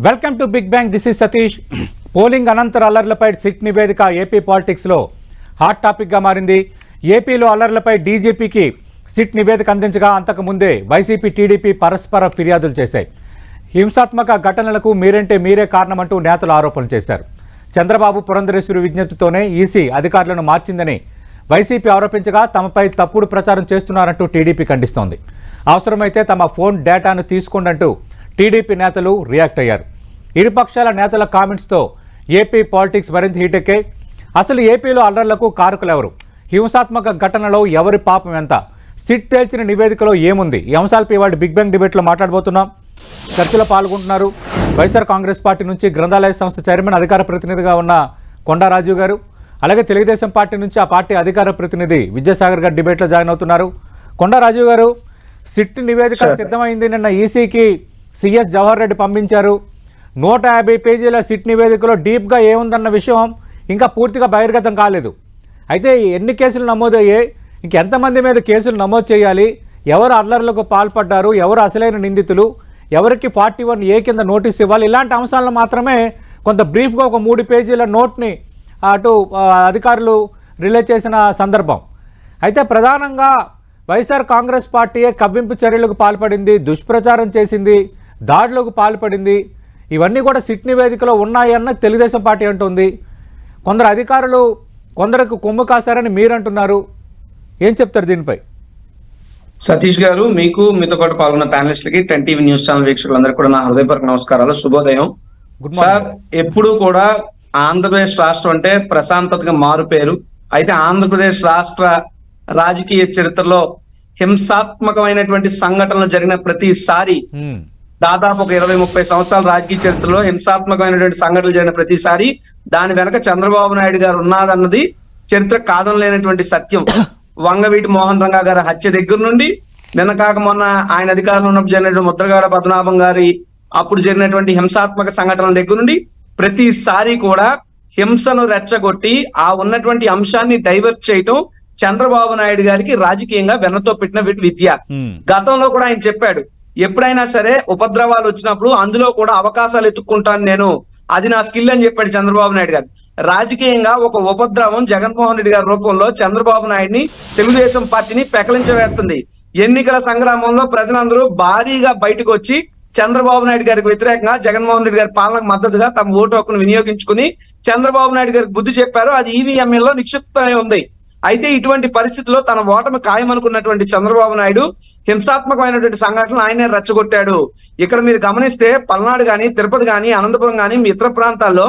Welcome to big bang this is Satish. Polling అనంతర అల్లర్లపై SIT నివేదిక ఏపీ పాలిటిక్స్లో హాట్ టాపిక్గా మారింది. ఏపీలో అల్లర్లపై డీజీపీకి సిట్ నివేదిక అందించగా అంతకుముందే వైసీపీ టీడీపీ పరస్పర ఫిర్యాదులు చేశాయి. హింసాత్మక ఘటనలకు మీరంటే మీరే కారణమంటూ నేతలు ఆరోపణలు చేశారు. చంద్రబాబు పురంధరేశ్వరి విజ్ఞప్తితోనే ఈసీ అధికారులను మార్చిందని వైసీపీ ఆరోపించగా తమపై తప్పుడు ప్రచారం చేస్తున్నారంటూ టీడీపీ ఖండిస్తోంది. అవసరమైతే తమ ఫోన్ డేటాను తీసుకోండంటూ టీడీపీ నేతలు రియాక్ట్ అయ్యారు. ఇరుపక్షాల నేతల కామెంట్స్తో ఏపీ పాలిటిక్స్ మరింత హీటెక్కాయి అసలు ఏపీలో అల్లర్లకు కారకులెవరు? హింసాత్మక ఘటనలో ఎవరి పాపం ఎంత? సిట్ తేల్చిన నివేదికలో ఏముంది? ఈ అంశాలపై వాళ్ళు బిగ్ బ్యాంగ్ డిబేట్లో మాట్లాడబోతున్నాం. చర్చలో పాల్గొంటున్నారు. వైఎస్ఆర్ కాంగ్రెస్ పార్టీ నుంచి గ్రంథాలయ సంస్థ చైర్మన్ అధికార ప్రతినిధిగా ఉన్న కొండా రాజు గారు. అలాగే తెలుగుదేశం పార్టీ నుంచి ఆ పార్టీ అధికార ప్రతినిధి విద్యాసాగర్ గారు డిబేట్లో జాయిన్ అవుతున్నారు. కొండా రాజు గారు సిట్ నివేదిక సిద్ధమైంది నిన్న ఈసీకి సిఎస్ జవహర్ రెడ్డి పంపించారు. నూట యాభై పేజీల సిట్ నివేదికలో డీప్గా ఏముందన్న విషయం ఇంకా పూర్తిగా బహిర్గతం కాలేదు. అయితే ఎన్ని కేసులు నమోదయ్యాయి ఇంకెంతమంది మీద కేసులు నమోదు చేయాలి ఎవరు అల్లర్లకు పాల్పడ్డారు ఎవరు అసలైన నిందితులు ఎవరికి ఫార్టీ వన్ ఏ కింద నోటీస్ ఇవ్వాలి ఇలాంటి అంశాలను మాత్రమే కొంత బ్రీఫ్గా ఒక మూడు పేజీల నోట్ని అటు అధికారులు రిలే చేసిన సందర్భం. అయితే ప్రధానంగా వైఎస్ఆర్ కాంగ్రెస్ పార్టీయే కవ్వింపు చర్యలకు పాల్పడింది దుష్ప్రచారం చేసింది దాడులకు పాల్పడింది. ఇవన్నీ కూడా సిట్ నివేదికలో ఉన్నాయన్న తెలుగుదేశం పార్టీ అంటుంది. కొందరు అధికారులు కొందరికి కొమ్ము కాశారని మీరంటున్నారు. ఏం చెప్తారు దీనిపై? సతీష్ గారు మీకు మీతో పాటు పాల్గొన్న ప్యానలిస్టులకి టెన్ టీవీ న్యూస్ ఛానల్ వీక్షకులందరూ కూడా నా హృదయపూర్వక నమస్కారాలు. శుభోదయం. గుడ్ సార్ ఎప్పుడు కూడా ఆంధ్రప్రదేశ్ రాష్ట్రం అంటే ప్రశాంతతగా మారు పేరు అయితే ఆంధ్రప్రదేశ్ రాష్ట్ర రాజకీయ చరిత్రలో హింసాత్మకమైనటువంటి సంఘటనలు జరిగిన ప్రతిసారి హ్మ్. దాదాపు ఒక ఇరవై ముప్పై సంవత్సరాల రాజకీయ చరిత్రలో హింసాత్మకమైనటువంటి సంఘటనలు జరిగిన ప్రతిసారి దాని వెనక చంద్రబాబు నాయుడు గారు ఉన్నారన్నది చరిత్ర కాదనలేనటువంటి సత్యం వంగవీటి మోహన్ రంగా గారి హత్య దగ్గర నుండి నిన్న కాక మొన్న ఆయన అధికారంలో ఉన్నప్పుడు జరిగినటువంటి ముద్రగాడ పద్మనాభం గారి అప్పుడు జరిగినటువంటి హింసాత్మక సంఘటనల దగ్గర నుండి ప్రతిసారి కూడా హింసను రెచ్చగొట్టి ఆ ఉన్నటువంటి అంశాన్ని డైవర్ట్ చేయటం చంద్రబాబు నాయుడు గారికి రాజకీయంగా వెన్నతో పెట్టిన విద్య. గతంలో కూడా ఆయన చెప్పాడు ఎప్పుడైనా సరే ఉపద్రవాలు వచ్చినప్పుడు అందులో కూడా అవకాశాలు ఎత్తుక్కుంటాను నేను. అది నా స్కిల్ అని చెప్పాడు చంద్రబాబు నాయుడు గారు. రాజకీయంగా ఒక ఉపద్రవం జగన్మోహన్ రెడ్డి గారి రూపంలో చంద్రబాబు నాయుడిని తెలుగుదేశం పార్టీని పెకలించవేస్తుంది. ఎన్నికల సంగ్రామంలో ప్రజలందరూ భారీగా బయటకు వచ్చి చంద్రబాబు నాయుడు గారికి వ్యతిరేకంగా జగన్మోహన్ రెడ్డి గారి పాలనకు మద్దతుగా తమ ఓటు హక్కును వినియోగించుకుని చంద్రబాబు నాయుడు గారికి బుద్ధి చెప్పారు. అది ఈవీఎంఎల్లో నిక్షిప్తమై ఉంది. అయితే ఇటువంటి పరిస్థితిలో తన ఓటమి ఖాయమనుకున్నటువంటి చంద్రబాబు నాయుడు హింసాత్మకమైనటువంటి సంఘటనలు ఆయనే రెచ్చగొట్టాడు. ఇక్కడ మీరు గమనిస్తే పల్నాడు గాని తిరుపతి గాని అనంతపురం గాని మీ ఇతర ప్రాంతాల్లో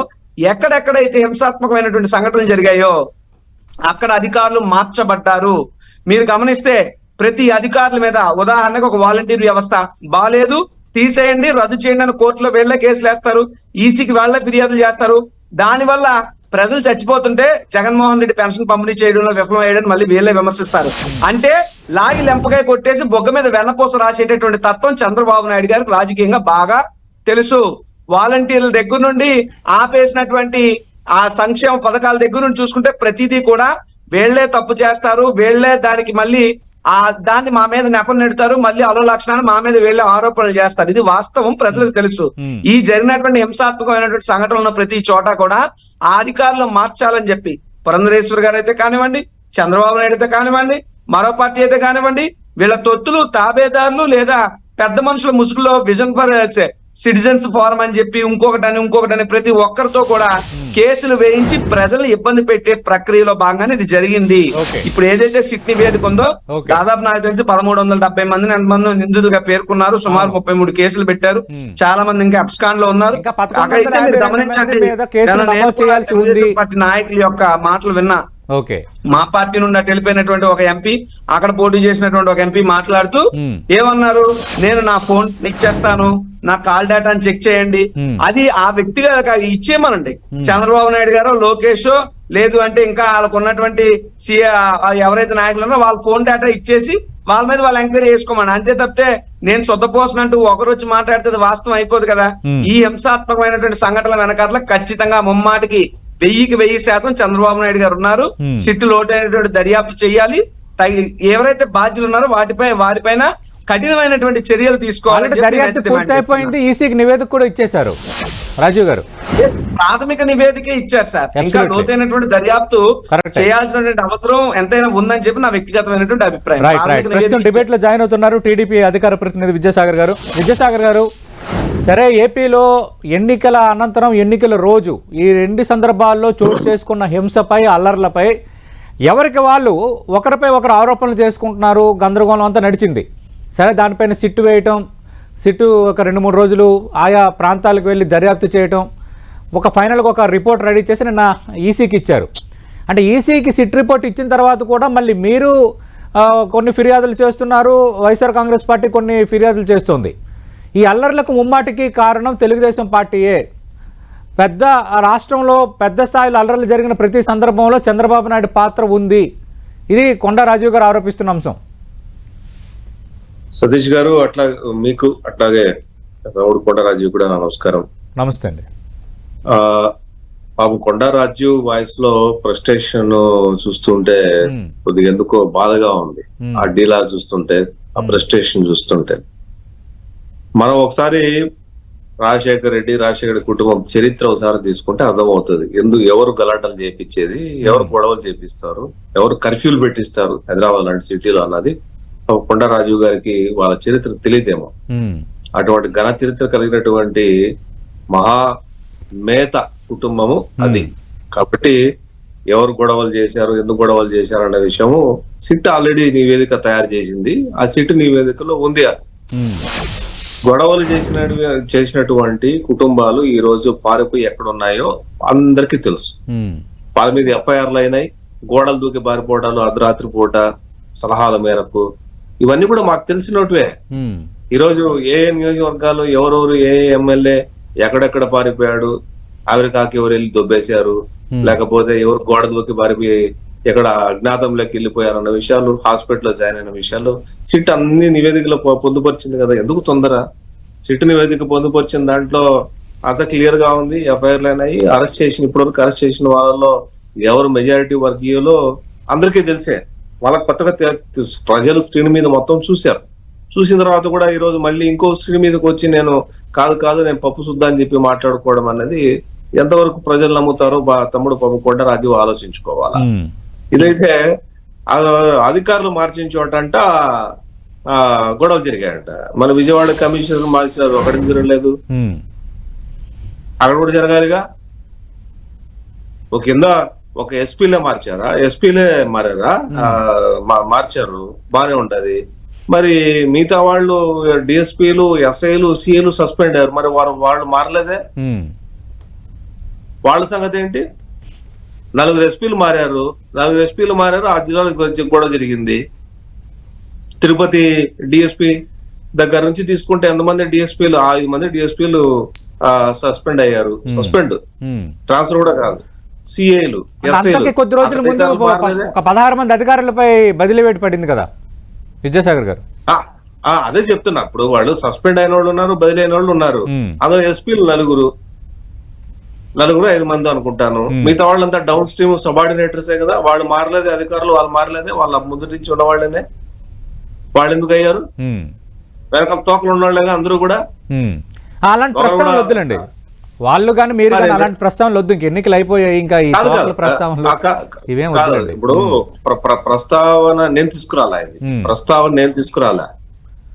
ఎక్కడెక్కడైతే హింసాత్మకమైనటువంటి సంఘటనలు జరిగాయో అక్కడ అధికారులు మార్చబడ్డారు. మీరు గమనిస్తే ప్రతి అధికారుల మీద ఉదాహరణకు ఒక వాలంటీర్ వ్యవస్థ బాలేదు. తీసేయండి రద్దు చేయండి అని కోర్టులో వీళ్ళే కేసులు వేస్తారు ఈసీకి వాళ్ళే ఫిర్యాదులు చేస్తారు. దానివల్ల ప్రజలు చచ్చిపోతుంటే జగన్మోహన్ రెడ్డి పెన్షన్ పంపిణీ చేయడంలో విఫలం మళ్ళీ వీళ్ళే విమర్శిస్తారు. అంటే లాగి లెంపకాయ కొట్టేసి బొగ్గ మీద వెన్నపూస రాసేటటువంటి తత్వం చంద్రబాబు నాయుడు గారికి రాజకీయంగా బాగా తెలుసు. వాలంటీర్ల దగ్గర నుండి ఆపేసినటువంటి ఆ సంక్షేమ పథకాల దగ్గర నుండి చూసుకుంటే ప్రతిదీ కూడా వీళ్ళే తప్పు చేస్తారు. వీళ్ళే దానికి మళ్ళీ ఆ దాన్ని మా మీద నెపం నెడతారు మళ్ళీ అలో లక్షణాన్ని మా మీద వీళ్ళే ఆరోపణలు చేస్తారు ఇది వాస్తవం ప్రజలకు తెలుసు. ఈ జరిగినటువంటి హింసాత్మకమైనటువంటి సంఘటనలు ప్రతి చోట కూడా ఆ అధికారులు మార్చాలని చెప్పి పురంధరేశ్వర్ గారు అయితే కానివ్వండి చంద్రబాబు నాయుడు అయితే కానివ్వండి మరో పార్టీ అయితే కానివ్వండి వీళ్ళ తొత్తులు తాబేదారులు లేదా పెద్ద మనుషుల ముసుగులో విజన్ ఫర్ సిటిజన్స్ ఫోరం అని చెప్పి ఇంకొకటని ఇంకొకటని ప్రతి ఒక్కరితో కూడా కేసులు వేయించి ప్రజలు ఇబ్బంది పెట్టే ప్రక్రియలో భాగంగానే ఇది జరిగింది. ఇప్పుడు ఏదైతే సిట్ నివేదిక ఉందో. దాదాపు నాకు తెలిసి పదమూడు వందల డెబ్బై మందిని ఎంతమంది నిందితులుగా పేర్కొన్నారు సుమారు అవును. ముప్పై మూడు కేసులు పెట్టారు Hmm. చాలా మంది ఇంకా అబ్స్కాన్లో ఉన్నారు అక్కడైతే మీరు గమనించండి మంది మీద పార్టీ నాయకుల యొక్క మాటలు విన్నా ఓకే మా పార్టీ నుండి అటు వెళ్ళిపోయినటువంటి ఒక ఎంపీ అక్కడ పోటీ చేసినటువంటి ఒక ఎంపీ మాట్లాడుతూ. ఏమన్నారు నేను నా ఫోన్ ఇచ్చేస్తాను నా కాల్ డేటాని చెక్ చేయండి. అది ఆ వ్యక్తిగా ఇచ్చేయమనండి. చంద్రబాబు నాయుడు గారు లోకేష్ లేదు అంటే ఇంకా వాళ్ళకు ఉన్నటువంటి ఎవరైతే నాయకులు వాళ్ళ ఫోన్ డేటా ఇచ్చేసి వాళ్ళ మీద వాళ్ళు ఎంక్వైరీ చేసుకోమని అంతే తప్పితే నేను సొద్దపోసినట్టు ఒకరు వచ్చి మాట్లాడితే వాస్తవం అయిపోదు కదా. ఈ హింసాత్మకమైనటువంటి సంఘటనల వెనకాల ఖచ్చితంగా ముమ్మాటికి వెయ్యికి వెయ్యి శాతం చంద్రబాబు నాయుడు గారు ఉన్నారు. సిట్టు లోటైనటువంటి దర్యాప్తు చేయాలి. ఎవరైతే బాధ్యులు ఉన్నారో వాటిపై వారిపైన కఠినమైనటువంటి చర్యలు చెప్పి దర్యాప్తు పూర్తయిపోయింది. ఈసీకి నివేదిక కూడా ఇచ్చేశారు. రాజీవ్ గారు. ప్రాథమిక నివేదిక ఇచ్చారు సార్. ఇంకా. లోతైనటువంటి దర్యాప్తు. చేయాల్సినటువంటి అవసరం ఎంతైనా ఉందని చెప్పి నా వ్యక్తిగతమైనటువంటి అభిప్రాయం. ప్రస్తుతం. డిబేట్లో జాయిన్ అవుతున్నారు టీడీపీ అధికార ప్రతినిధి విద్యాసాగర్ గారు. విద్యాసాగర్ గారు సరే ఏపీలో ఎన్నికల అనంతరం ఎన్నికల రోజు ఈ రెండు సందర్భాల్లో చోటు చేసుకున్న హింసపై అల్లర్లపై ఎవరికి వాళ్ళు ఒకరిపై ఒకరు ఆరోపణలు చేసుకుంటున్నారు గందరగోళం అంతా నడిచింది. సరే దానిపైన సిట్టు వేయటం సిట్టు ఒక రెండు మూడు రోజులు ఆయా ప్రాంతాలకు వెళ్ళి దర్యాప్తు చేయటం ఒక ఫైనల్గా ఒక రిపోర్ట్ రెడీ చేసి నిన్న ఈసీకి ఇచ్చారు. అంటే ఈసీకి సిట్ రిపోర్ట్ ఇచ్చిన తర్వాత కూడా మళ్ళీ మీరు కొన్ని ఫిర్యాదులు చేస్తున్నారు వైఎస్ఆర్ కాంగ్రెస్ పార్టీ కొన్ని ఫిర్యాదులు చేస్తుంది. ఈ అల్లర్లకు ముమ్మాటికి కారణం తెలుగుదేశం పార్టీయే. పెద్ద ఆ రాష్ట్రంలో పెద్ద స్థాయిలో అల్లర్లు జరిగిన ప్రతి సందర్భంలో చంద్రబాబు నాయుడు పాత్ర ఉంది. ఇది కొండా రాజీవ్ గారు ఆరోపిస్తున్న అంశం. సతీష్ గారు అట్లా మీకు అట్లాగే రౌడ్ కూడా నా నమస్కారం. నమస్తే అండి. ఆ పాపం కొండరాజు వాయిస్లో ఫ్రస్ట్రేషన్ చూస్తుంటే. కొద్దిగా ఎందుకో బాధగా ఉంది. ఆ డీలా చూస్తుంటే ఆ ఫ్రస్ట్రేషన్ చూస్తుంటే. మనం ఒకసారి రాజశేఖర రెడ్డి రాజశేఖర రెడ్డి కుటుంబం చరిత్ర ఒకసారి తీసుకుంటే అర్థమవుతుంది. ఎందుకు ఎవరు గలాటలు చేపించేది ఎవరు గొడవలు చేపిస్తారు ఎవరు కర్ఫ్యూలు పెట్టిస్తారు హైదరాబాద్ లాంటి సిటీలో అన్నది పాపం కొండరాజు గారికి వాళ్ళ చరిత్ర తెలియదేమో. అటువంటి ఘన చరిత్ర కలిగినటువంటి మహా మేత కుటుంబము అది. కాబట్టి ఎవరు గొడవలు చేశారు ఎందుకు గొడవలు చేశారు అనే విషయము సిట్ ఆల్రెడీ నివేదిక తయారు చేసింది. ఆ సిట్ నివేదికలో ఉంది అది. గొడవలు చేసిన చేసినటువంటి కుటుంబాలు ఈ రోజు పారిపోయి ఎక్కడ ఉన్నాయో అందరికీ తెలుసు. ఉమ్, వాళ్ళ మీద ఎఫ్ఐఆర్లు అయినాయి గోడలు దూకి పారిపోవడాలు అర్ధరాత్రి పూట సలహాల మేరకు. ఇవన్నీ కూడా మాకు తెలిసినట్టువే. ఉమ్, ఈ రోజు ఏ ఏ నియోజకవర్గాలు ఎవరెవరు ఏ ఏ ఎమ్మెల్యే ఎక్కడెక్కడ పారిపోయాడు అమెరికాకి ఎవరు వెళ్ళి దొబ్బేశారు. లేకపోతే ఎవరు గోడ దూకి పారిపోయి ఎక్కడ అజ్ఞాతంలోకి వెళ్ళిపోయారు అన్న విషయాలు హాస్పిటల్లో జాయిన్ అయిన విషయాలు. సిట్ అన్ని నివేదికలు పొందుపరిచింది కదా ఎందుకు తొందర? సిట్ నివేదిక పొందుపరిచిన దాంట్లో అంత క్లియర్గా ఉంది ఎఫ్ఐఆర్లు అయినాయి అరెస్ట్ చేసిన ఇప్పటివరకు అరెస్ట్ చేసిన వాళ్ళలో ఎవరు మెజారిటీ వర్గీయులో? అందరికీ తెలిసే. వాళ్ళకి కొత్తగా ప్రజలు స్క్రీన్ మీద మొత్తం చూశారు. చూసిన తర్వాత కూడా ఈ రోజు మళ్ళీ ఇంకో స్క్రీన్ మీదకి వచ్చి నేను కాదు కాదు నేను పప్పు శుద్ధ అని చెప్పి మాట్లాడుకోవడం అనేది ఎంతవరకు ప్రజలు నమ్ముతారో తమ్ముడు పప్పు కొండ రాజు ఆలోచించుకోవాలా ఇదైతే అధికారులు మార్చిన చోటంట ఆ గొడవలు జరిగాయంట. మన విజయవాడ కమిషనర్ మార్చినారు ఒకటి జరగలేదు? అక్కడ కూడా జరగాలిగా? ఒక కింద ఒక ఎస్పీలే మార్చారా? ఎస్పీలే మారారా? మార్చారు. బానే ఉంటది. మరి మిగతా వాళ్ళు డిఎస్పీలు ఎస్ఐలు సిఐలు సస్పెండ్ అయ్యారు. మరి వారు వాళ్ళు మారలేదే? వాళ్ళ సంగతి ఏంటి? నలుగురు ఎస్పీలు మారారు. నలుగురు ఎస్పీలు మారారు. ఆ జిల్లాలో కొంచెం గొడవ జరిగింది. తిరుపతి డిఎస్పీ దగ్గర నుంచి తీసుకుంటే ఎంతమంది డిఎస్పీలు? ఐదు మంది డిఎస్పీలు సస్పెండ్ అయ్యారు. సస్పెండ్. ట్రాన్స్ఫర్ కూడా కాదు. సిఏలు అంతకి కొద్ది రోజుల ముందు ఒక పదహారు మంది అధికారులపై బదిలీ వేటు పడింది కదా విద్యాసాగర్ గారు. అదే చెప్తున్నా. ఇప్పుడు వాళ్ళు సస్పెండ్ అయిన వాళ్ళు ఉన్నారు బదిలీ అయిన వాళ్ళు ఉన్నారు. అందులో ఎస్పీలు నలుగురు. నలుగురు ఐదు మంది అనుకుంటాను. మిగతా వాళ్ళంతా డౌన్ స్ట్రీమ్ సబార్డినేటర్సే కదా వాళ్ళు మారలేదే అధికారులు వాళ్ళు మారలేదే వాళ్ళ ముందు నుంచి ఉన్న వాళ్ళనే వాళ్ళు ఎందుకు అయ్యారు ఉమ్, వెనకాల తోకలు ఉన్న వాళ్ళేగా అందరూ కూడా. అలాంటి కూడా- వద్దులండి. వాళ్ళు కానీ మీరు. అలాంటి ప్రస్తావనలు వద్దు ఇంక ఎన్నికలు అయిపోయాయి ఇంకా ఇవేం ఇప్పుడు ప్ర- ప్ర- ప్రస్తావన నేను తీసుకురాలా ఇది. ప్రస్తావన నేను తీసుకురాలా?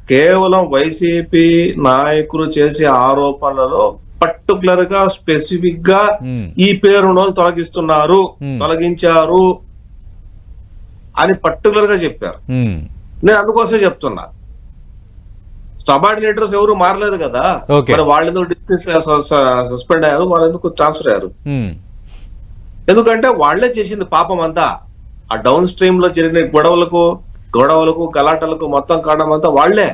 కేవలం వైసీపీ నాయకులు చేసే ఆరోపణలలో పర్టికులర్గా స్పెసిఫిక్గా ఈ పేరును తొలగిస్తున్నారు. తొలగించారు అని పర్టికులర్గా చెప్పారు నేను అందుకోసమే చెప్తున్నా. సబార్డినేటర్స్ ఎవరు మారలేదు కదా. మరి వాళ్ళు సస్పెండ్ అయ్యారు వాళ్ళు ఎందుకు ట్రాన్స్ఫర్ అయ్యారు? ఎందుకంటే వాళ్ళే చేసింది పాపం అంతా. ఆ డౌన్ స్ట్రీమ్లో జరిగిన గొడవలకు గొడవలకు గలాటలకు మొత్తం కారణం అంతా వాళ్ళే.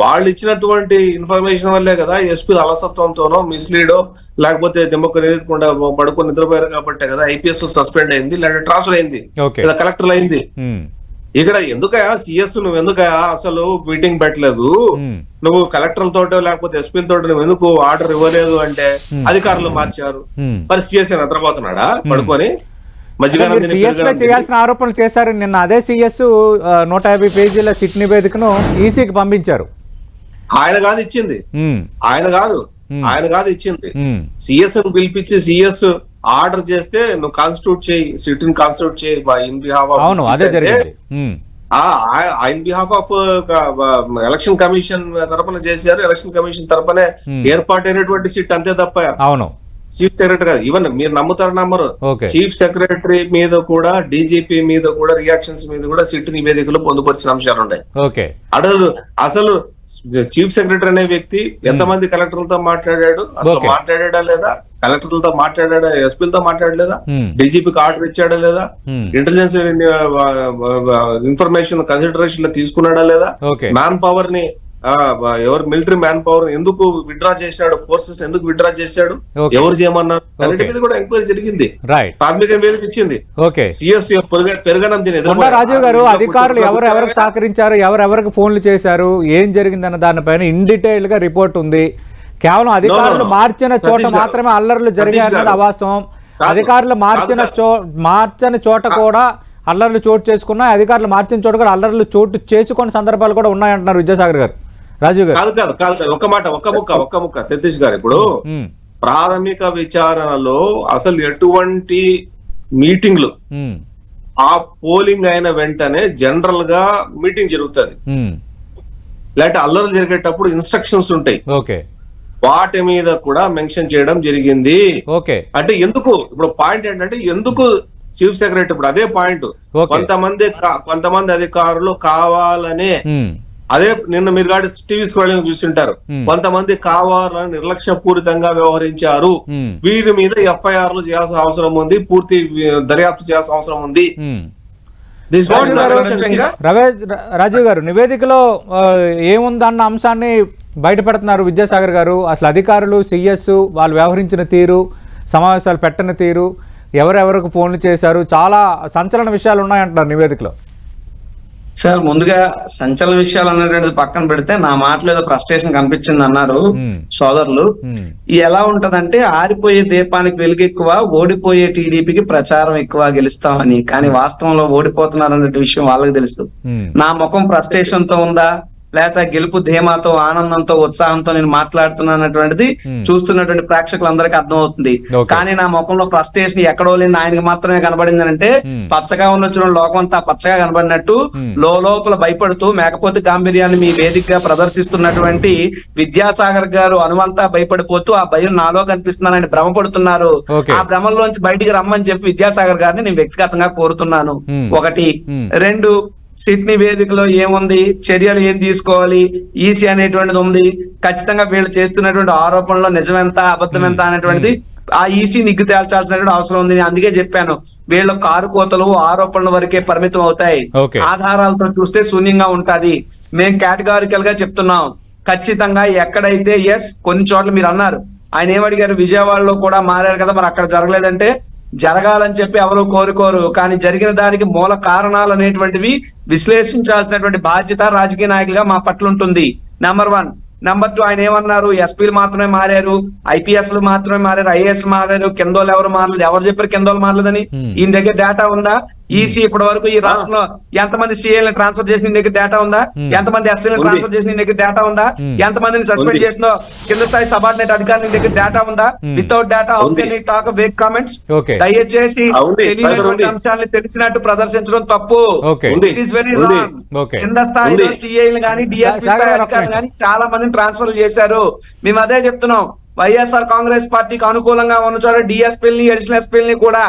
వాళ్ళు ఇచ్చినటువంటి ఇన్ఫర్మేషన్ వల్లే కదా ఎస్పీ అలసత్వంతోనో మిస్లీడో లేకపోతే నిమ్మకు నిలుదకుండా పడుకొని నిద్రపోయారు కాబట్టే కదా ఐపీఎస్ సస్పెండ్ అయింది లేదా ట్రాన్స్ఫర్ అయింది. లేదా కలెక్టర్ అయింది. ఇక్కడ ఎందుకయా సిఎస్ నువ్వు ఎందుకయా అసలు మీటింగ్ పెట్టలేదు? నువ్వు కలెక్టర్ల తోటో లేకపోతే ఎస్పీల తోట నువ్వు ఎందుకు ఆర్డర్ ఇవ్వలేదు అంటే. అధికారులు మార్చారు. మరి సిఎస్ నిద్రపోతున్నాడా పడుకొని? చేయాల్సిన ఆరోపణలు చేశారు నిన్న. అదే సిఎస్ నూట యాభై పేజీల సిట్ నివేదికను ఈసీకి పంపించారు. ఆయన కాదు ఇచ్చింది. ఆయన కాదు. ఆయన కాదు ఇచ్చింది. సిఎస్ పిలిపించి సిఎస్ ఆర్డర్ చేస్తే నువ్వు కాన్స్టిట్యూట్ చేయి సిట్ కాన్స్టిట్యూట్ చేయి in behalf in behalf of election commission తరపున చేశారు. ఎలక్షన్ కమిషన్ తరపునే. ఏర్పాటైనటువంటి సిట్ అంతే తప్ప అవును. చీఫ్ సెక్రటరీ కాదు. ఈవెన్ మీరు నమ్ముతారు నమ్మరు. చీఫ్ సెక్రటరీ మీద కూడా డీజీపీ మీద కూడా రియాక్షన్స్ మీద కూడా సిట్ నివేదికలు పొందుపరిచిన అంశాలు ఉన్నాయి అసలు అసలు చీఫ్ సెక్రటరీ అనే వ్యక్తి ఎంతమంది కలెక్టర్లతో మాట్లాడాడు? అసలు. మాట్లాడా లేదా? కలెక్టర్లతో మాట్లాడా ఎస్పీలతో మాట్లాడలేదా? డీజీపీకి ఆర్డర్ ఇచ్చాడా లేదా? ఇంటెలిజెన్స్ ఇన్ఫర్మేషన్ కన్సిడరేషన్లో తీసుకున్నాడా లేదా? మ్యాన్ పవర్ని ఎవరు మిలిటరీ మ్యాన్ పవర్ ఎందుకు విత్డ్రా చేసినాడు? ఫోర్సెస్ ఎందుకు విత్డ్రా చేశాడు. ఎవరు చేయమన్నారు? అన్నిటి Okay. మీద కూడా ఎంక్వైరీ జరిగింది. ప్రాథమిక ఇచ్చింది. ఎదురుపోయి- రాజీవ్ గారు అధికారులు ఎవరు ఎవరికి సహకరించారు? ఎవరు ఎవరికి ఫోన్లు చేశారు? ఏం జరిగిందన్న దానిపైన ఇన్ డీటెయిల్గా రిపోర్ట్ ఉంది. కేవలం అధికారులు. మార్చిన చోట. మాత్రమే అల్లర్లు జరిగాయి సతీష్ అన్నది గారు. అవాస్తవం. అధికారులు మార్చిన. చో మార్చని చోట కూడా అల్లర్లు చోటు చేసుకున్నాయి. అధికారులు మార్చిన చోట కూడా అల్లర్లు చోటు చేసుకున్న సందర్భాలు కూడా ఉన్నాయంటున్నారు విద్యాసాగర్ గారు. రాజీవ్ గారు. కాదు కాదు కాదు కాదు. ఒక మాట ఒక్క ముక్క ఒక్క ముక్క. సతీష్ గారు ఇప్పుడు ప్రాథమిక విచారణలో అసలు ఎటువంటి మీటింగ్లు ఆ పోలింగ్ అయిన వెంటనే జనరల్గా మీటింగ్ జరుగుతుంది. లేకపోతే అల్లర్లు జరిగేటప్పుడు ఇన్స్ట్రక్షన్స్ ఉంటాయి. ఓకే. వాటి మీద కూడా మెన్షన్ చేయడం జరిగింది. ఓకే. అంటే ఎందుకు? ఇప్పుడు పాయింట్ ఏంటంటే ఎందుకు చీఫ్ సెక్రటరీ ఇప్పుడు అదే పాయింట్. కొంతమంది కొంతమంది అధికారులు కావాలనే అదే నిన్న మీరు కాదు టీవీ స్క్రోలింగ్ చూస్తుంటారు. Hmm. కొంతమంది కావాలని నిర్లక్ష్య పూరితంగా వ్యవహరించారు వీరి మీద ఎఫ్ఐఆర్లు చేయాల్సిన అవసరం ఉంది పూర్తి దర్యాప్తు చేయాల్సిన అవసరం ఉంది. రాజీవ్ గారు నివేదికలో ఏముందన్న అంశాన్ని బయటపెడుతున్నారు విద్యాసాగర్ గారు. అసలు అధికారులు సిఎస్ వాళ్ళు వ్యవహరించిన తీరు సమావేశాలు పెట్టని తీరు ఎవరెవరికి ఫోన్లు చేశారు చాలా సంచలన విషయాలు ఉన్నాయంటున్నారు నివేదికలో. సార్ ముందుగా సంచలన విషయాలు అనేటువంటిది పక్కన పెడితే నా మాటలో ఏదో ఫ్రస్ట్రేషన్ కనిపించింది అన్నారు సోదరులు. ఎలా ఉంటదంటే ఆరిపోయే దీపానికి వెలుగు ఎక్కువ ఓడిపోయే టీడీపీకి ప్రచారం ఎక్కువ గెలుస్తామని. కానీ వాస్తవంలో ఓడిపోతున్నారు అనే విషయం వాళ్ళకి తెలుసు. నా ముఖం ఫ్రస్ట్రేషన్తో ఉందా? లేకపోతే గెలుపు ధీమాతో ఆనందంతో ఉత్సాహంతో నేను మాట్లాడుతున్నానటువంటిది Hmm. చూస్తున్నటువంటి ప్రేక్షకులందరికీ అర్థం అవుతుంది Okay. కానీ నా ముఖంలో ఫ్రస్ట్రేషన్ ఎక్కడో లేని ఆయనకి మాత్రమే కనబడింది అంటే Hmm. పచ్చగా ఉన్న లోకం అంతా పచ్చగా కనబడినట్టు Hmm. లోపల భయపడుతూ మేకపోతే గాంభీర్యాన్ని మీ వేదికగా ప్రదర్శిస్తున్నటువంటి విద్యాసాగర్ గారు అనువంతా భయపడిపోతూ ఆ భయం నాలో కనిపిస్తున్నానని భ్రమపడుతున్నారు. ఆ భ్రమంలోంచి బయటికి రమ్మని చెప్పి విద్యాసాగర్ గారిని నేను వ్యక్తిగతంగా కోరుతున్నాను. ఒకటి. రెండు సిట్ నివేదికలో ఏముంది? చర్యలు ఏం తీసుకోవాలి? ఈసీ అనేటువంటిది ఉంది. ఖచ్చితంగా వీళ్ళు చేస్తున్నటువంటి ఆరోపణలో నిజమెంత అబద్ధం ఎంత అనేటువంటిది ఆ ఈసీ నిగ్గు తేల్చాల్సినటువంటి అవసరం ఉంది. అందుకే చెప్పాను. వీళ్ళ కారు కోతలు ఆరోపణల వరకే పరిమితం అవుతాయి. ఆధారాలతో చూస్తే శూన్యంగా ఉంటది. మేము కేటగారికల్గా చెప్తున్నాం. ఖచ్చితంగా ఎక్కడైతే ఎస్ కొన్ని చోట్ల మీరు అన్నారు. ఆయన ఏమడిగారు విజయవాడలో కూడా మారారు కదా. మరి అక్కడ జరగలేదంటే జరగాలని చెప్పి ఎవరు కోరుకోరు. కానీ జరిగిన దానికి మూల కారణాలు అనేటువంటివి విశ్లేషించాల్సినటువంటి బాధ్యత రాజకీయ నాయకులుగా మా పట్ల ఉంటుంది. నెంబర్ వన్ నెంబర్ టూ ఆయన ఏమన్నారు? ఎస్పీలు మాత్రమే మారారు. ఐపీఎస్లు మాత్రమే మారారు. ఐఏఎస్ మారారు. కిందోళ్ళు ఎవరు మారలేదు? ఎవరు చెప్పారు కిందోళ్ళు మారలేదని. ఈయన దగ్గర డేటా ఉందా? ఈసీ ఇప్పటి వరకు ఈ రాష్ట్రంలో ఎంతమంది సీఏలను ట్రాన్స్ఫర్ చేసిన దగ్గర డేటా ఉందా Hmm. ఎంతమంది ఎస్సీలను. ట్రాన్స్ఫర్ చేసిన దగ్గర డేటా ఉందా Hmm. ఎంతమందిని సస్పెండ్. చేసిందో కింద స్థాయి సబార్డినేట్ అధికారుల దగ్గర డేటా ఉందా. Without data. Take back comments okay దయచేసి. తెలియనటువంటి. అంశాలను తెలిసినట్టు ప్రదర్శించడం తప్పు. It is very. రాంగ్ కింద స్థాయిలో. సిఐలు కానీ డిఎస్పీ అధికారులు. కానీ చాలా మందిని ట్రాన్స్ఫర్ చేశారు మేము అదే చెప్తున్నాం వైఎస్ఆర్ కాంగ్రెస్ పార్టీకి అనుకూలంగా ఉన్న చోట డిఎస్పీని అడిషనల్ ఎస్పీని కూడా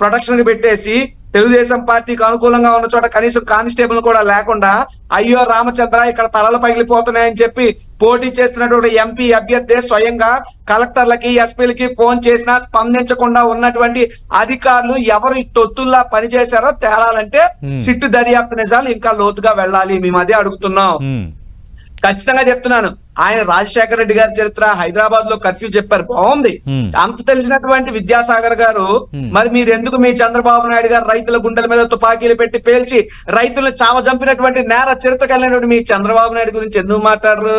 ప్రొటెక్షన్ పెట్టేసి తెలుగుదేశం పార్టీకి అనుకూలంగా ఉన్న చోట కనీసం కానిస్టేబుల్ కూడా లేకుండా అయ్యో రామచంద్ర ఇక్కడ తలలు పగిలిపోతున్నాయని చెప్పి పోటీ చేస్తున్నటువంటి ఎంపీ అభ్యర్థి స్వయంగా కలెక్టర్లకి ఎస్పీలకి ఫోన్ చేసినా స్పందించకుండా ఉన్నటువంటి అధికారులు ఎవరు తొత్తుల్లా పనిచేశారో తేలాలంటే. సిట్టు దర్యాప్తు నిజాలు ఇంకా లోతుగా వెళ్ళాలి. మేము అదే అడుగుతున్నాం. ఖచ్చితంగా చెప్తున్నాను ఆయన రాజశేఖర రెడ్డి గారి చరిత్ర హైదరాబాద్లో కర్ఫ్యూ చెప్పారు బాగుంది. అంత తెలిసినటువంటి విద్యాసాగర్ గారు. మరి మీరు ఎందుకు మీ చంద్రబాబు నాయుడు గారు రైతుల గుండెల మీద తుపాకీలు పెట్టి పేల్చి రైతులను చావ చంపినటువంటి నేర చరిత్ర కలిగినటువంటి మీ చంద్రబాబు నాయుడు గురించి ఎందుకు మాట్లాడరు.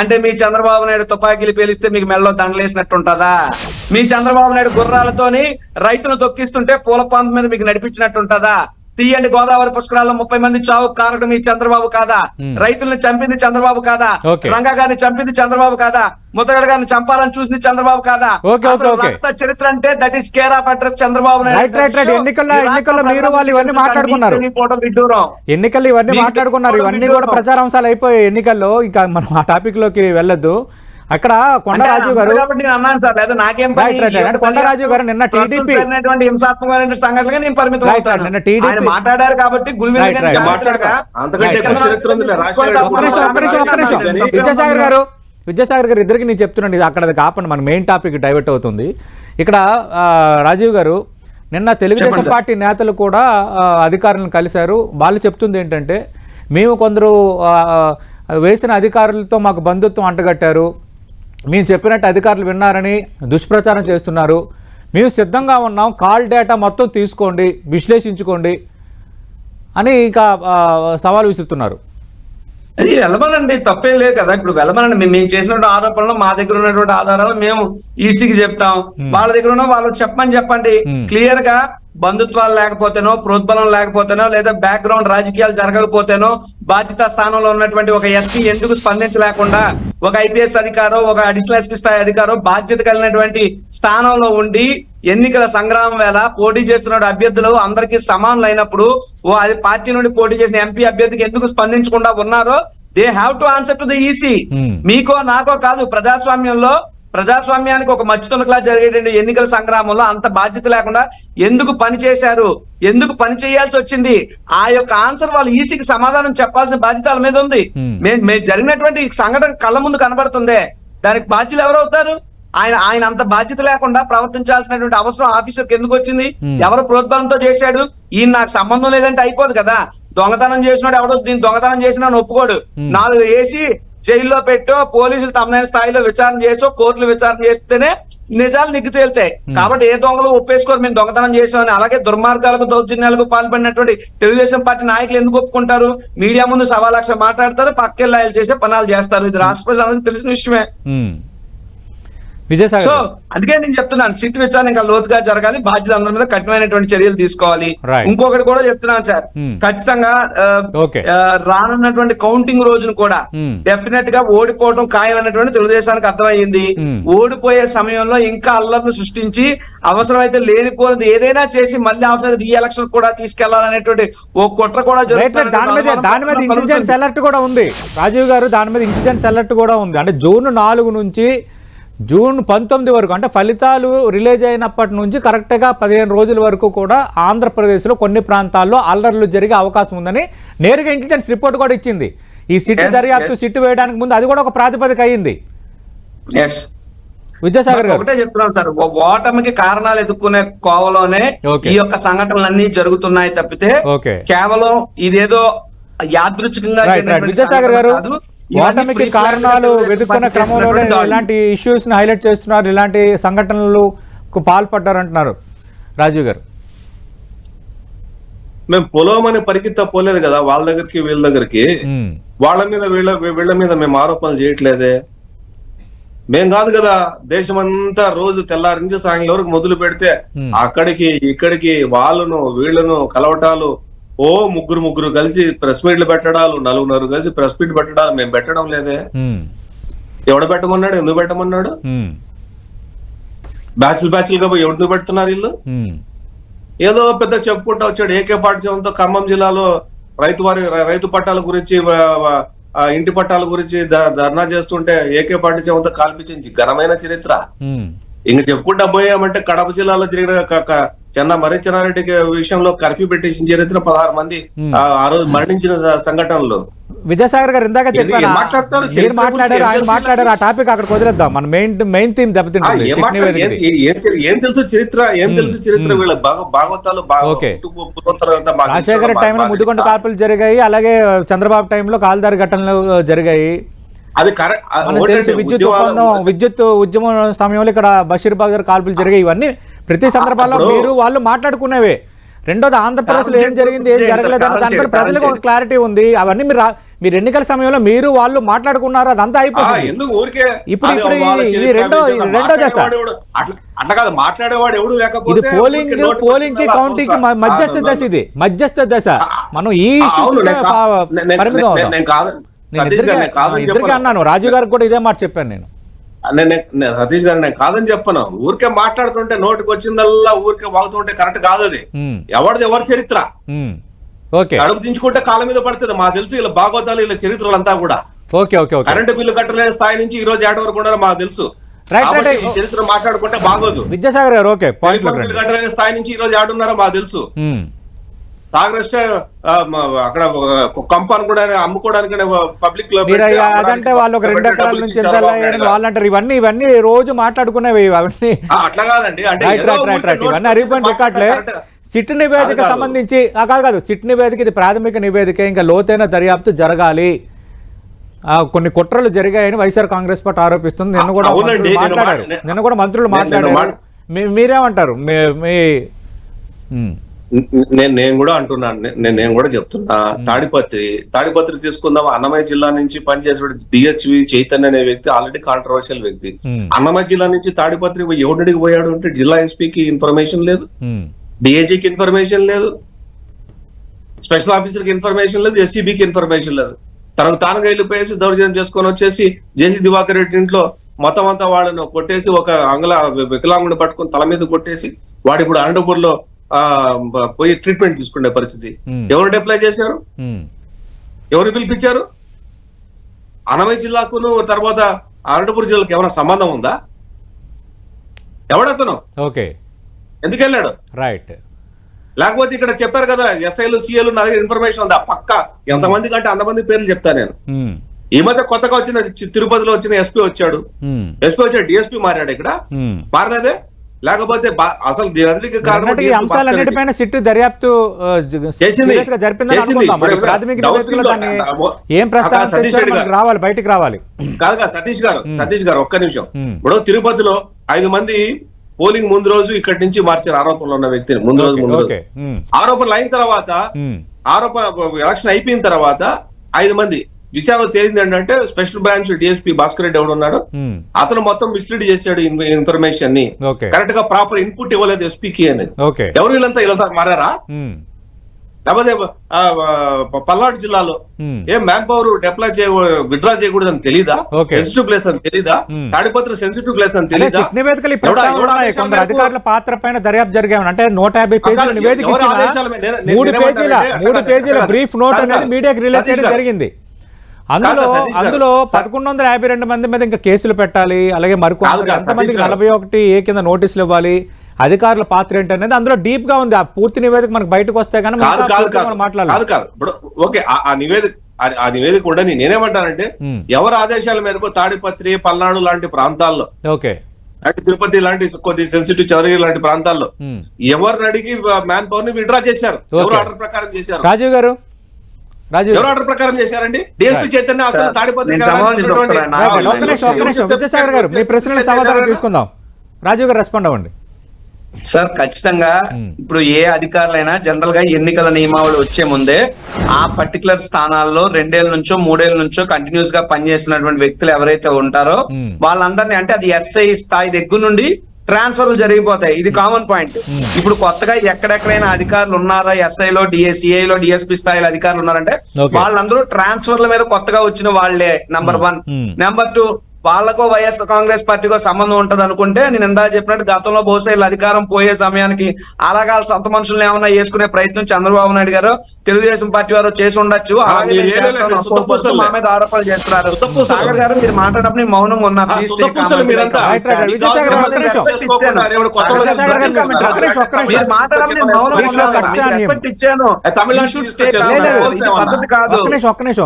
అంటే మీ చంద్రబాబు నాయుడు తుపాకీలు పేలిస్తే మీకు మెల్లో దండలేసినట్టు ఉంటదా మీ చంద్రబాబు నాయుడు గుర్రాలతోని రైతులు తొక్కిస్తుంటే పూల మీద మీకు నడిపించినట్టు ఉంటదా తీయండి గోదావరి పుష్కరాల్లో ముప్పై మంది చావు కారణం మీ చంద్రబాబు కాదా Hmm. రైతులను చంపింది చంద్రబాబు కాదా. రంగా గారిని చంపింది చంద్రబాబు కాదా ముద్దగడ గారిని చంపాలని చూసింది చంద్రబాబు కాదా. రక్త చరిత్ర అంటే that is care of address Chandrababu. ఎన్నికల్లో- ఈ ఇవన్నీ మాట్లాడుకున్నారు. ఇవన్నీ కూడా ప్రచారాంశాలు అయిపోయాయి ఎన్నికల్లో ఇంకా మనం ఆ టాపిక్లోకి వెళ్ళొద్దు అక్కడ కొండరాజు గారు కాబట్టి నేను అన్నాను సార్ లేదా నాకేం కొండరాజు గారు నిన్న హింసాత్మకమైన సంఘటనగా నేను పరిమితం అవుతాను. నిన్న మాట్లాడారు కాబట్టి విద్యాసాగర్ గారు విద్యాసాగర్ గారు ఇద్దరికి నేను చెప్తున్నాను ఇది అక్కడ అది కాపండి మన మెయిన్ టాపిక్ డైవర్ట్ అవుతుంది. ఇక్కడ ఆ, రాజీవ్ గారు నిన్న తెలుగుదేశం. పార్టీ నేతలు కూడా అధికారులను కలిశారు. వాళ్ళు చెప్తుంది ఏంటంటే మేము కొందరు వేసిన అధికారులతో మాకు బంధుత్వం అంటగట్టారు. మేము చెప్పినట్టు అధికారులు విన్నారని దుష్ప్రచారం చేస్తున్నారు. మేము సిద్ధంగా ఉన్నాం. కాల్ డేటా మొత్తం తీసుకోండి. విశ్లేషించుకోండి అని ఇంకా సవాల్ విసురుతున్నారు. అది వెళ్ళమనండి. తప్పేం లేదు కదా. ఇప్పుడు వెళ్ళమనండి. మేము మేము చేసినటువంటి ఆరోపణలు మా దగ్గర ఉన్నటువంటి ఆధారాలు మేము ఈసీకి చెప్తాం. వాళ్ళ దగ్గర ఉన్న వాళ్ళకి చెప్పమని చెప్పండి. క్లియర్గా బంధుత్వాలు లేకపోతేనో ప్రోద్బలం లేకపోతేనో లేదా బ్యాక్గ్రౌండ్ రాజకీయాలు జరగకపోతేనో బాధ్యత స్థానంలో ఉన్నటువంటి ఒక ఎస్పీ ఎందుకు స్పందించలేకుండా ఒక ఐపీఎస్ అధికారో ఒక అడిషనల్ ఎస్పీ స్థాయి అధికారో బాధ్యత కలిగినటువంటి స్థానంలో ఉండి ఎన్నికల సంగ్రామం వేళ పోటీ చేస్తున్న అభ్యర్థులు అందరికీ సమానులు అయినప్పుడు ఓ అది పార్టీ నుండి పోటీ చేసిన ఎంపీ అభ్యర్థికి ఎందుకు స్పందించకుండా ఉన్నారో they have to answer to the EC. మీకో నాకో కాదు ప్రజాస్వామ్యంలో ప్రజాస్వామ్యానికి ఒక మచ్చుతునకలా జరిగేటువంటి ఎన్నికల సంగ్రామంలో అంత బాధ్యత లేకుండా ఎందుకు పని చేశారు? ఎందుకు పని చేయాల్సి వచ్చింది? ఆ యొక్క ఆన్సర్ వాళ్ళు ఈసీకి సమాధానం చెప్పాల్సిన బాధ్యత వాళ్ళ మీద ఉంది. Hmm. మే- మే జరిగినటువంటి సంఘటన కళ్ళ ముందు కనబడుతుందే. దానికి బాధ్యులు ఎవరు అవుతారు? ఆయన ఆయన అంత బాధ్యత లేకుండా ప్రవర్తించాల్సినటువంటి అవసరం ఆఫీసర్కి ఎందుకు వచ్చింది. ఎవరు ప్రోద్బలంతో చేశాడు? ఈయన నాకు సంబంధం లేదంటే అయిపోదు కదా. దొంగతనం చేసినాడు ఎవడో దీన్ని దొంగతనం చేసినా ఒప్పుకోడు. నాలుగు వేసి జైల్లో పెట్టో పోలీసులు తమదైన స్థాయిలో విచారణ చేసో కోర్టులు విచారణ చేస్తేనే నిజాలు నిగ్గు తేలుతాయి. కాబట్టి ఏ దొంగలు ఒప్పేసుకోరు మేము దొంగతనం చేసామని. అలాగే దుర్మార్గాలకు దౌర్జన్యాలకు పాల్పడినటువంటి తెలుగుదేశం పార్టీ నాయకులు ఎందుకు ఒప్పుకుంటారు? మీడియా ముందు సవా లక్ష మాట్లాడతారు పక్కెళ్ళి ఆయన చేసే పనాలు చేస్తారు. ఇది రాష్ట్ర ప్రజలందరికీ తెలిసిన విషయమే. విజయసాగర్ సో. అందుకే నేను చెప్తున్నాను సిట్ విచారణ ఇంకా లోతుగా జరగాలి బాధ్యత అందరి మీద కఠినమైనటువంటి చర్యలు తీసుకోవాలి. ఇంకొకటి కూడా చెప్తున్నాను సార్ Hmm. ఖచ్చితంగా రానున్నటువంటి కౌంటింగ్ రోజును కూడా Hmm. డెఫినెట్గా ఓడిపోవడం ఖాయమైనటువంటి తెలుగుదేశానికి అర్థమైంది Hmm. ఓడిపోయే సమయంలో ఇంకా అల్లర్లు సృష్టించి అవసరమైతే లేనిపోయినది ఏదైనా చేసి మళ్ళీ అవసరం రీ ఎలక్షన్ కూడా తీసుకెళ్ళాలనేటువంటి ఓ కుట్ర కూడా. జరుగుతున్నటువంటి దాని మీద దాని మీద కలుగుతుంది. ఇంటెలిజెన్స్ అలర్ట్ కూడా ఉంది రాజీవ్ గారు దాని మీద ఇంటెలిజెన్స్ అలర్ట్ కూడా ఉంది అంటే జూన్ నాలుగు నుంచి జూన్ పంతొమ్మిది వరకు అంటే ఫలితాలు రిలీజ్ అయినప్పటి నుంచి కరెక్ట్గా పదిహేను రోజుల వరకు కూడా ఆంధ్రప్రదేశ్లో కొన్ని ప్రాంతాల్లో అల్లర్లు జరిగే అవకాశం ఉందని నేరుగా ఇంటెలిజెన్స్ రిపోర్ట్ కూడా ఇచ్చింది ఈ సిట్ దర్యాప్తు. సిట్ వేయడానికి ముందు అది కూడా ఒక ప్రాతిపదిక అయింది Yes. విద్యాసాగర్ గారు ఒకటే చెప్తున్నాం సార్ ఓటమికి కారణాలు ఎదుర్కొనే కోవలోనే. ఈ యొక్క సంఘటనలన్నీ జరుగుతున్నాయి తప్పితే. కేవలం ఇదేదో యాదృచ్ఛికంగా విద్యాసాగర్ గారు ఓటమికి కారణాలు వెతుక్కున్న దాడులు. ఇలాంటి ఇష్యూస్ని హైలైట్ చేస్తున్నారు ఇలాంటి సంఘటనలకు పాల్పడ్డారంటున్నారు రాజీవ్ గారు మేము పొలవమని పరికిత్త పోలేదు కదా వాళ్ళ దగ్గరికి వీళ్ళ దగ్గరికి వాళ్ళ మీద వీళ్ళ వీళ్ళ మీద మేము ఆరోపణలు చేయట్లేదే మేం కాదు కదా దేశమంతా రోజు తెల్లారి నుంచి సాయంత్రం వరకు మొదలు పెడితే. అక్కడికి ఇక్కడికి వాళ్ళను వీళ్ళను కలవటాలు ఓ ముగ్గురు ముగ్గురు కలిసి ప్రెస్ మీట్లు పెట్టడాలు నలుగురు కలిసి ప్రెస్ మీట్ పెట్టడాలు మేము పెట్టడం లేదే. ఎవడ పెట్టమన్నాడు? ఎందుకు పెట్టమన్నాడు? బ్యాచ్లు బ్యాచ్లుగా పోయి ఎందుకు పెడుతున్నారు వీళ్ళు? ఏదో పెద్ద చెప్పుకుంటా వచ్చాడు. ఏకే పాఠశాలతో ఖమ్మం జిల్లాలో రైతు వారి రైతు పట్టాల గురించి ఇంటి పట్టాల గురించి ధర్నా చేస్తుంటే ఏకే పాఠశాలతో కాల్పించింది. ఘనమైన చరిత్ర. ఇంక చెప్పుకుంటా పోయామంటే కడప జిల్లాలో జరిగిన చెన్న మర్రి చెన్నారెడ్డి విషయంలో కర్ఫ్యూ పెట్టేసిన చరిత్ర పదహారు మంది. ఆ రోజు మరణించిన సంఘటనలు. విద్యాసాగర్ గారు ఇందాక చెప్పారు? మాట్లాడారు ఆయన మాట్లాడారు ఆ టాపిక్ అక్కడ వదిలేద్దాం. మన మెయిన్ మెయిన్ థీమ్ దెబ్బతింటుంది ఏం తెలుసు చరిత్ర? ఏం తెలుసు చరిత్ర. వీళ్ళ భాగ- భాగవతాలు రాజశేఖర టైంలో ముద్దుకొండ. కాల్పులు జరిగాయి అలాగే చంద్రబాబు టైంలో కాల్దారి ఘటనలు జరిగాయి. అది విద్యుత్ ఒప్పందం విద్యుత్ ఉద్యమం సమయంలో ఇక్కడ బషీర్బాగ్ గారు కాల్పులు జరిగాయి. ఇవన్నీ ప్రతి సందర్భాల్లో మీరు వాళ్ళు మాట్లాడుకునేవే. రెండోది ఆంధ్రప్రదేశ్లో ఏం జరిగింది ఏం జరగలేదు దానిపై ప్రజలకు ఒక కాలం క్లారిటీ ఉంది. అవన్నీ మీరు మీరు ఎన్నికల సమయంలో మీరు వాళ్ళు మాట్లాడుకున్నారు? అదంతా అయిపోయింది ఎందుకు ఊరికే? ఇప్పుడు- ఇప్పుడు ఇది రెండో- రెండో దశ. అట్లా కాదు మాట్లాడేవాడు ఎవడు లేకపోతే ఇది పోలింగ్ పోలింగ్కి కౌంటింగ్కి మధ్యస్థ దశ ఇది. మధ్యస్థ దశ. మనం ఈ పరిమితం నేను-. అన్నాను. రాజు గారికి కూడా ఇదే మాట చెప్పాను నేను. సతీష్ గారు నేను కాదని చెప్పను. ఊరికే మాట్లాడుతుంటే నోటికి వచ్చిందల్లా ఊరికే వాగుతుంటే కరెక్ట్ కాదు అది. ఎవరిది ఎవరి చరిత్ర? కడుపు దించుకుంటే కాళ్ళ మీద పడుతుంది. మాకు తెలుసు ఇలా బాగోతాలు ఇలా చరిత్రలంతా కూడా. Okay okay okay. Current bill కట్టలేని స్థాయి నుంచి ఈ రోజు ఏట వరకు ఉన్నారో మాకు తెలుసు. చరిత్ర మాట్లాడుకుంటే బాగోదు. విద్యాసాగర్ గారు ఓకే కట్టలేని స్థాయి నుంచి ఈ రోజు ఏడున్నారో మాకు తెలుసు. సాగరస్ట్ అక్కడ కంపాన్ కూడా అమ్ముకోవడానికి పబ్లిక్లో అదంటే వాళ్ళు ఒక రెండు ఎకరాల నుంచి. వాళ్ళు అంటారు ఇవన్నీ ఇవన్నీ రోజు మాట్లాడుకునేవి అవన్నీ అట్లా కాదండి. అంటే ఇవన్నీ అరిగిపోయిన రికార్డులే. సిట్ నివేదిక. సంబంధించి ఆ, కాదు కాదు. సిట్ నివేదిక ఇది ప్రాథమిక నివేదిక ఇంకా లోతైన దర్యాప్తు జరగాలి. ఆ, కొన్ని కుట్రలు జరిగాయని వైఎస్ఆర్ కాంగ్రెస్ పార్టీ ఆరోపిస్తుంది. నిన్న కూడా మాట్లాడారు. నిన్న కూడా మంత్రులు మాట్లాడారు. మీరేమంటారు? మీ- నేను నేను కూడా అంటున్నాను. నేను నేను కూడా చెప్తున్నా. తాడిపత్రి తాడిపత్రి తీసుకుందాం. అన్నమయ్య జిల్లా నుంచి పనిచేసే డిహెచ్వి చైతన్య అనే వ్యక్తి ఆల్రెడీ కాంట్రవర్షియల్ వ్యక్తి. అన్నమయ్య జిల్లా నుంచి తాడిపత్రి ఎవడికి పోయాడు అంటే జిల్లా ఎస్పీకి ఇన్ఫర్మేషన్ లేదు. ఉమ్, డిఐజీకి ఇన్ఫర్మేషన్ లేదు. స్పెషల్ ఆఫీసర్కి ఇన్ఫర్మేషన్ లేదు ఎస్సీబీకి ఇన్ఫర్మేషన్ లేదు. తనకు తానుగా వెళ్ళిపోయేసి దౌర్జన్యం చేసుకొని వచ్చేసి జేసీ దివాకర్ రెడ్డి ఇంట్లో మొత్తం అంతా వాడను కొట్టేసి ఒక అంగళ వికలాంగుని పట్టుకొని తల మీద కొట్టేసి వాడు ఇప్పుడు అనంతపూర్లో పోయి ట్రీట్మెంట్ తీసుకునే పరిస్థితి. ఎవరు అప్లై చేశారు? ఎవరు పిలిపించారు? అనమయ్య జిల్లాకును తర్వాత అనంతపురం జిల్లాకు ఏమైనా సంబంధం ఉందా? ఎవడతను? ఓకే. ఎందుకు వెళ్ళాడు? రైట్ లేకపోతే ఇక్కడ చెప్పారు కదా ఎస్ఐలు సిఐలు నా దగ్గర ఇన్ఫర్మేషన్ ఉందా? పక్క. ఎంతమంది కంటే అంతమంది పేర్లు చెప్తా నేను. ఈ మధ్య కొత్తగా వచ్చిన తిరుపతిలో వచ్చిన ఎస్పీ వచ్చాడు. ఎస్పీ వచ్చాడు డిఎస్పీ మారాడు ఇక్కడ. మారలేదే? లేకపోతే అసలు దీని అందరికీ కారణం ఈ. అంశాలన్నిటిపైన సిట్టు దర్యాప్తు ఏం ప్రస్తావన. రావాలి బయటికి రావాలి. కాదు కాదు సతీష్ గారు సతీష్ గారు ఒక్క నిమిషం. ఇప్పుడు తిరుపతిలో ఐదు మంది పోలింగ్ ముందు రోజు ఇక్కడి నుంచి మార్చారు ఆరోపణలు ఉన్న వ్యక్తిని ముందు రోజు ముందు రోజు. ఆరోపణలు అయిన తర్వాత ఆరోపణ ఎలక్షన్ అయిపోయిన తర్వాత ఐదు మంది విచారణ తేలింది ఏంటంటే special branch DSP Bhaskar Reddy ఎవడు ఉన్నాడు? అతను మొత్తం మిస్లీడ్ చేశాడు ఇన్- ఇన్ఫర్మేషన్ని. కరెక్ట్గా ప్రాపర్ ఇన్పుట్ ఇవ్వలేదు ఎస్పీకి అనేది. ఎవరు వీళ్ళంతా వీళ్ళంతా మారారా? లేకపోతే పల్నాడు జిల్లాలో ఏం మ్యాన్ పవర్ డిప్లాయ్ చేయ విత్డ్రా చేయకూడదు అని తెలీదా. సెన్సిటివ్ ప్లేస్ అని తెలీదా. తాడిపత్రి సెన్సిటివ్ ప్లేస్ అని తెలీదా? కొందరు అధికారుల పాత్ర పైన దర్యాప్తు జరిగాయి అంటే నూట యాభై పేజీల నివేదిక మూడు పేజీల మూడు పేజీల బ్రీఫ్. నోట్ అనేది. మీడియాకి రిలీజ్ చేయడం. జరిగింది. అందులో. అందులో పదకొండు వందల యాభై రెండు మంది మీద ఇంకా కేసులు పెట్టాలి అలాగే మరికొంత ఎంతమందికి. నలభై ఒకటి ఏ కింద నోటీసులు ఇవ్వాలి అధికారుల పాత్ర ఏంటనేది అందులో డీప్గా ఉంది ఆ పూర్తి నివేదిక మనకు బయటకు వస్తే కానీ మాట్లాడాలి కాదు ఇప్పుడు ఓకే ఆ- నివేదిక ఆ- నివేదిక ఉండని నేనేమంటానంటే. ఎవరి ఆదేశాల మేరకు తాడిపత్రి పల్నాడు లాంటి ప్రాంతాల్లో ఓకే అంటే తిరుపతి లాంటి కొద్ది సెన్సిటివ్ చదరగిరి లాంటి ప్రాంతాల్లో. ఎవరిని అడిగి మ్యాన్ పవర్ని విడ్రా చేశారు ఎవరు. ఆర్డర్ ప్రకారం చేశారు రాజీవ్ గారు ఎవరు ఆర్డర్ ప్రకారం చేశారండి డిఎస్పీ. చైతన్య అసలు తాడిపత్రి గారు మీ ప్రశ్నలకు సమాధానం తీసుకుందాం రాజీవ్ గారు రెస్పాండ్ అవ్వండి సార్ ఖచ్చితంగా. ఇప్పుడు ఏ అధికారులైనా జనరల్గా ఎన్నికల నియమావళి వచ్చే ముందే ఆ పర్టికులర్ స్థానాల్లో రెండేళ్ళ నుంచో మూడేళ్ళ నుంచో కంటిన్యూస్గా పనిచేసినటువంటి వ్యక్తులు ఎవరైతే ఉంటారో. వాళ్ళందరినీ అంటే అది ఎస్ఐ స్థాయి దగ్గర నుండి ట్రాన్స్ఫర్లు జరిగిపోతాయి. ఇది కామన్ పాయింట్. ఇప్పుడు కొత్తగా ఎక్కడెక్కడైనా అధికారులు ఉన్నారా? ఎస్ఐ లో డిఎస్సిఐ లో డిఎస్పీ స్థాయిలో అధికారులు ఉన్నారంటే. వాళ్ళందరూ ట్రాన్స్ఫర్ల మీద కొత్తగా వచ్చిన వాళ్ళే number one Hmm. Number two వాళ్ళకో వైఎస్ఆర్ కాంగ్రెస్ పార్టీకో సంబంధం ఉంటది అనుకుంటే నేను ఇందా చెప్పినట్టు గతంలో బహుశా వీళ్ళ అధికారం పోయే సమయానికి అలాగా సొంత మనుషుల్ని ఏమన్నా వేసుకునే ప్రయత్నం చంద్రబాబు నాయుడు గారు తెలుగుదేశం పార్టీ వారు చేసి ఉండొచ్చు. మా మీద ఆరోపణలు చేస్తున్నారు. సాగర్ గారు మీరు మాట్లాడినప్పుడు మౌనంగా ఉన్నా.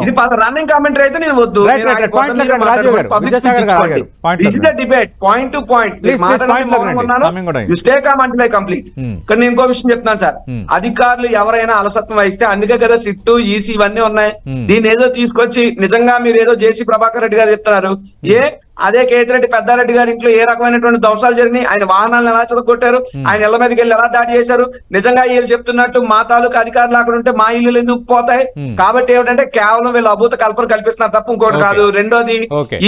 ఇది రన్నింగ్ కామెంటరీ అయితే నేను వద్దు. Right point this is debate point two. Stay calm అంటే కంప్లీట్ Hmm. ఇక్కడ నేను ఇంకో విషయం చెప్తున్నాను సార్. Hmm. అధికారులు ఎవరైనా అలసత్వం వహిస్తే అందుకే కదా సిట్టు ఈసీ ఇవన్నీ ఉన్నాయి. Hmm. దీన్ని ఏదో తీసుకొచ్చి నిజంగా మీరు ఏదో జేసీ ప్రభాకర్ రెడ్డి గారు చెప్తున్నారు. ఏ అదే కేతిరెడ్డి పెద్దారెడ్డి గారి ఇంట్లో ఏ రకమైనటువంటి దోషాలు జరిగినాయి ఆయన వాహనాలను ఎలా చెదగొట్టారు ఆయన ఇళ్ళ మీదకి వెళ్ళి ఎలా దాడి చేశారు నిజంగా వీళ్ళు చెప్తున్నట్టు మా తాలూకు అధికారులు అక్కడ ఉంటే మా ఇల్లు ఎందుకు పోతాయి. కాబట్టి ఏమిటంటే కేవలం వీళ్ళు అభూత కల్పన కల్పిస్తున్నారు తప్ప ఇంకోటి. కాదు రెండోది.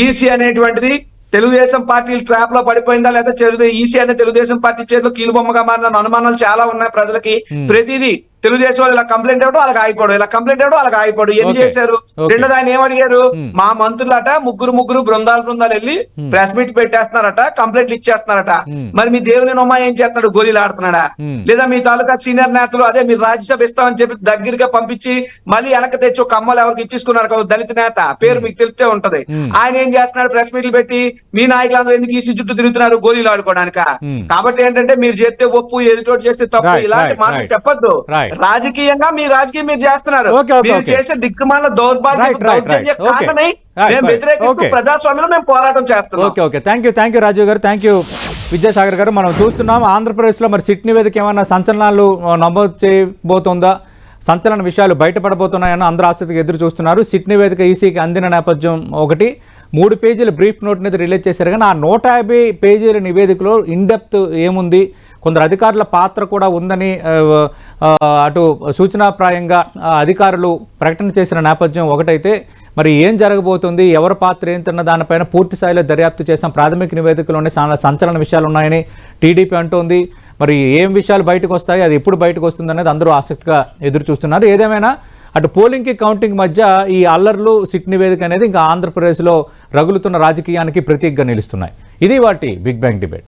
ఈసీ అనేటువంటిది తెలుగుదేశం పార్టీ ట్రాప్లో పడిపోయిందా లేదా ఈసీ అనే తెలుగుదేశం పార్టీ చేతిలో కీలు బొమ్మగా మారిన అనుమానాలు చాలా ఉన్నాయి ప్రజలకి. ప్రతిదీ తెలుగుదేశం వాళ్ళు ఇలా కంప్లైంట్ ఇవ్వడం అలాగ ఆగిపోవడం ఇలా కంప్లైంట్ ఇవ్వడం అలాగ ఆగిపోవడం Okay. చేశారు. రెండోది ఆయన ఏమడిగారు. మా మంత్రులట ముగ్గురు ముగ్గురు బృందాలు బృందాలు వెళ్ళి. ప్రెస్ మీట్ పెట్టేస్తున్నారట కంప్లైంట్లు ఇచ్చేస్తున్నారట. మరి మీ దేవుని నొమ్మ ఏం చేస్తున్నాడు గోళీలు ఆడుతున్నాడా. లేదా మీ తాలూకా సీనియర్ నేతలు అదే మీరు రాజ్యసభ ఇస్తామని చెప్పి దగ్గరగా పంపించి మళ్ళీ వెనక తెచ్చి ఒక అమ్మలు ఎవరికి ఇచ్చేసుకున్నారు కదా దళిత నేత పేరు మీకు తెలిసే ఉంటది. ఆయన ఏం చేస్తున్నాడు ప్రెస్ మీట్లు పెట్టి మీ నాయకులందరూ ఎందుకు ఈసీ చుట్టూ తిరుగుతున్నారు గోళీలు ఆడుకోవడానిక. కాబట్టి ఏంటంటే మీరు చేస్తే ఒప్పు ఎదుటోటి చేస్తే తప్పు ఇలాంటి మాటలు. చెప్పొద్దు. రాజకీయంగా మీ రాజకీయం మీరు చేస్తున్నారు. మీరు. చేసే దిక్కుమాల దౌర్భాగ్య మేము. వ్యతిరేకిస్తూ. ప్రజాస్వామ్యంలో మేము పోరాటం చేస్తున్నాం. Okay okay thank you thank you Rajiv గారు. థ్యాంక్ యూ విద్యాసాగర్ గారు. మనం చూస్తున్నాం ఆంధ్రప్రదేశ్లో మరి సిట్ నివేదిక ఏమైనా సంచలనాలు నమోదు చేయబోతోందా? సంచలన విషయాలు బయటపడబోతున్నాయని అందరూ ఆసక్తిగా ఎదురు చూస్తున్నారు. సిట్ నివేదిక ఈసీకి అందిన నేపథ్యం ఒకటి. మూడు పేజీల బ్రీఫ్ నోట్ అనేది రిలీజ్ చేశారు. కానీ ఆ నూట యాభై పేజీల నివేదికలో ఇన్డెప్త్ ఏముంది? కొందరు అధికారుల పాత్ర కూడా ఉందని అటు సూచనాప్రాయంగా అధికారులు ప్రకటన చేసిన నేపథ్యం ఒకటైతే మరి ఏం జరగబోతుంది ఎవరి పాత్ర ఏంటన్న దానిపైన పూర్తి స్థాయిలో దర్యాప్తు చేసాం ప్రాథమిక నివేదికలోనే చాలా సంచలన విషయాలు ఉన్నాయని టీడీపీ అంటోంది. మరి ఏం విషయాలు బయటకు వస్తాయి అది ఎప్పుడు బయటకు వస్తుంది అనేది అందరూ ఆసక్తిగా ఎదురు చూస్తున్నారు ఏదేమైనా అటు పోలింగ్కి కౌంటింగ్ మధ్య ఈ అల్లర్లు సిట్ నివేదిక అనేది ఇంకా ఆంధ్రప్రదేశ్లో రగులుతున్న రాజకీయానికి ప్రతీకగా నిలుస్తున్నాయి. ఇది వాటి బిగ్ బ్యాంగ్ డిబేట్.